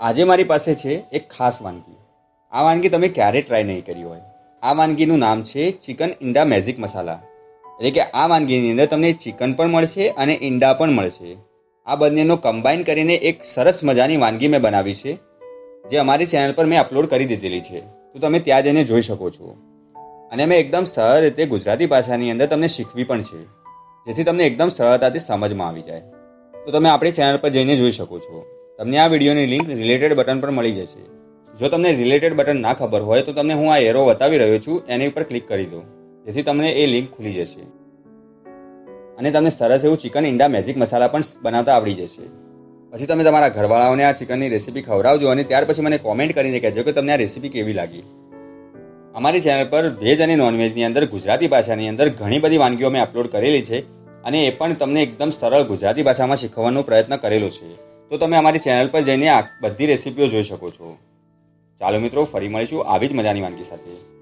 આજે મારી પાસે છે એક ખાસ વાનગી. આ વાનગી તમે ક્યારેય ટ્રાય નહીં કરી હોય. આ વાનગીનું નામ છે ચિકન ઈંડા મેઝિક મસાલા. એટલે કે આ વાનગીની અંદર તમને ચિકન પણ મળશે અને ઈંડા પણ મળશે. આ બંનેનો કમ્બાઈન કરીને એક સરસ મજાની વાનગી મેં બનાવી છે, જે અમારી ચેનલ પર મેં અપલોડ કરી દીધેલી છે. તો તમે ત્યાં જઈને જોઈ શકો છો. અને મેં એકદમ સરળ રીતે ગુજરાતી ભાષાની અંદર તમને શીખવી પણ છે, જેથી તમને એકદમ સરળતાથી સમજમાં આવી જાય. તો તમે આપણી ચેનલ પર જઈને જોઈ શકો છો. તમને આ વિડીયોની લિંક રિલેટેડ બટન પર મળી જશે. જો તમને રિલેટેડ બટન ના ખબર હોય તો તમને હું આ એરો બતાવી રહ્યો છું, એની ઉપર ક્લિક કરી દો. જેથી તમને એ લિંક ખુલી જશે. અને તમને સરસ એવું ચિકન ઈંડા મેજિક મસાલા પણ બનાવતા આવડી જશે. પછી તમે તમારા ઘરવાળાઓને આ ચિકનની રેસીપી ખવડાવજો અને ત્યાર પછી મને કોમેન્ટ કરીને કહેજો કે તમને આ રેસીપી કેવી લાગી. અમારી ચેનલ પર વેજ અને નોનવેજની અંદર ગુજરાતી ભાષાની અંદર ઘણી બધી વાનગીઓ મેં અપલોડ કરેલી છે અને એ પણ તમને એકદમ સરળ ગુજરાતી ભાષામાં શીખવવાનો પ્રયત્ન કરેલો છે. તો તમે અમારી ચેનલ પર જઈને આ બધી રેસીપીઓ જોઈ શકો છો. ચાલો મિત્રો, ફરી મળીશું આવી જ મજાની વાનગી સાથે.